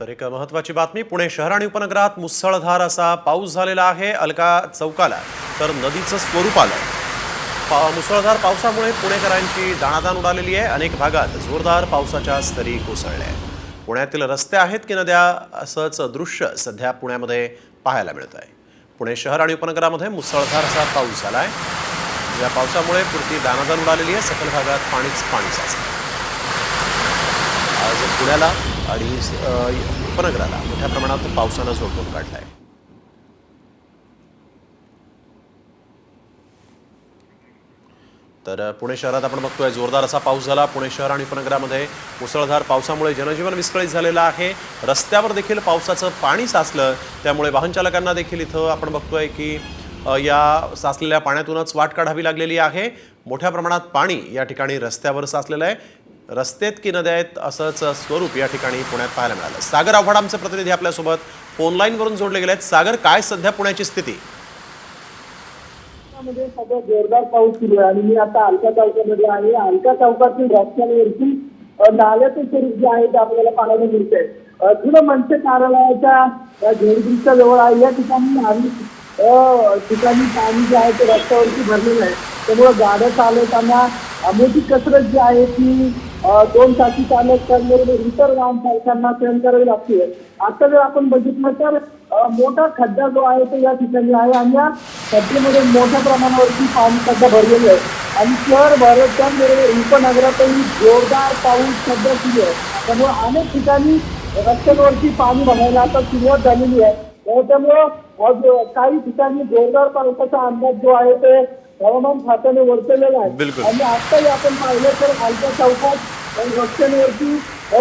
तर एक महत्वाची बातमी. पुणे शहर आणि उपनगरात मुसळधार असा पाऊस झालेला आहे. अलका चौकाला. तर नदीचं स्वरूप आलं पा मुसळधार पावसामुळे पुणेकरांची दाणादाण उडालेली आहे. अनेक भागात जोरदार पावसाच्या स्तरी कोसळल्या आहेत. पुण्यातील रस्ते आहेत की नद्या? असंच दृश्य सध्या पुण्यामध्ये पाहायला मिळत आहे पुणे शहर आणि उपनगरामध्ये मुसळधार असा पाऊस झाला आहे या पावसामुळे पुरती दाणादाण उडालेली आहे. सकल भागात पाणीच पाणी साचलं आज पुण्याला आणि उपनगराला मोठ्या प्रमाणात पावसानं झोडपून काढला आहे तर पुणे शहरात आपण बघतोय जोरदार असा पाऊस झाला. पुणे शहर आणि उपनगरामध्ये मुसळधार पावसामुळे जनजीवन विस्कळीत झालेलं आहे. रस्त्यावर देखील पावसाचं पाणी साचलं. त्यामुळे वाहन चालकांना देखील इथं आपण बघतोय की या साचलेल्या पाण्यातूनच वाट काढावी लागलेली आहे. मोठ्या प्रमाणात पाणी या ठिकाणी रस्त्यावर साचलेलं आहे. रस्तेत की नद्या आहेत असंच स्वरूप या ठिकाणी पुण्यात पाहायला मिळालं. सागर आव्हाड आमचे प्रतिनिधी आपल्यासोबत फोनलाईनवरून जोडले गेले आहेत सागर काय सध्या पुण्याची स्थिती? मध्ये सगळं जोरदार पाऊस सुरू आहे आणि मी आता अलका चौकामध्ये आहे. अलका चौकातील रस्त्यांवरती नाल्याचे नाल्याचं स्वरूप जे आहे ते आपल्याला पाहायला मिळतंय. अ, जुनं मनसे कार्यालयाच्या झेडब्रिजच्या जवळ आहे. या ठिकाणी आम्ही ठिकाणी पाणी जे आहे ते रस्त्यावरती भरलेलं आहे. त्यामुळे गाड्या चालवताना मोठी कसरत जी आहे ती दोन चाकी चालक त्याचबरोबर इतर वाहन चालकांना सहन करावी लागते आता जर आपण बघितलं तर मोठा खड्डा जो आहे तो या ठिकाणी आहे आणि या खड्ड्यामध्ये मोठ्या प्रमाणावरती पाणी सध्या भरलेलं आहे. आणि शहर भरत त्याचबरोबर उपनगरातही जोरदार पाऊस सध्या सुरू आहे. त्यामुळे अनेक ठिकाणी रस्त्यांवरती पाणी भरायला आता सुरुवात झालेली आहे. त्यामुळं काही ठिकाणी जोरदार पावसाचा अंदाज जो आहे ते हवामान खात्याने वर्तवलेला आहे. आणि आताही आपण पाहिलं तर खालच्या चौकात रस्त्यांवरती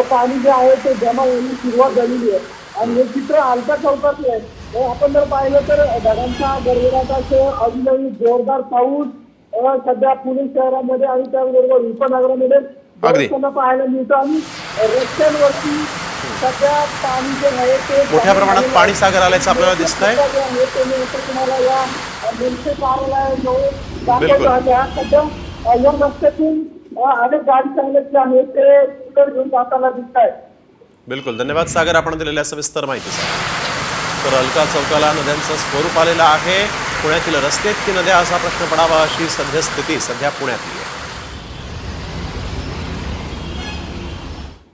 पाणी जे आहे ते जमा होण्याची सुरुवात झालेली आहे. आणि हे चित्र आलका चौकातलं आहे. आपण जर पाहिलं तर ढगांचा गडगडाटासह अजूनही जोरदार पाऊस सध्या पुणे शहरामध्ये आणि त्याचबरोबर उपनगरामध्ये पाहायला मिळतं. आणि रस्त्यांवरती सध्या पाणी जे आहे ते मोठ्या प्रमाणात पाणी सागर आल्याचं आपल्याला दिसतंय. जे आहे तुम्हाला या कार्यालयाजवळ. दाखवतो सध्या या रस्त्यातून अनेक गाडी चालक जे आहेत ते स्कूटर घेऊन जाताना दिसत आहेत बिलकुल. धन्यवाद सागर आपण दिलेल्या सविस्तर माहितीसाठी. तर अलका चौकाला नद्यांचं स्वरूप आलेलं आहे. पुण्यातील रस्तेत की नद्या असा प्रश्न पडावा अशी सद्यस्थिती सध्या पुण्यातली आहे.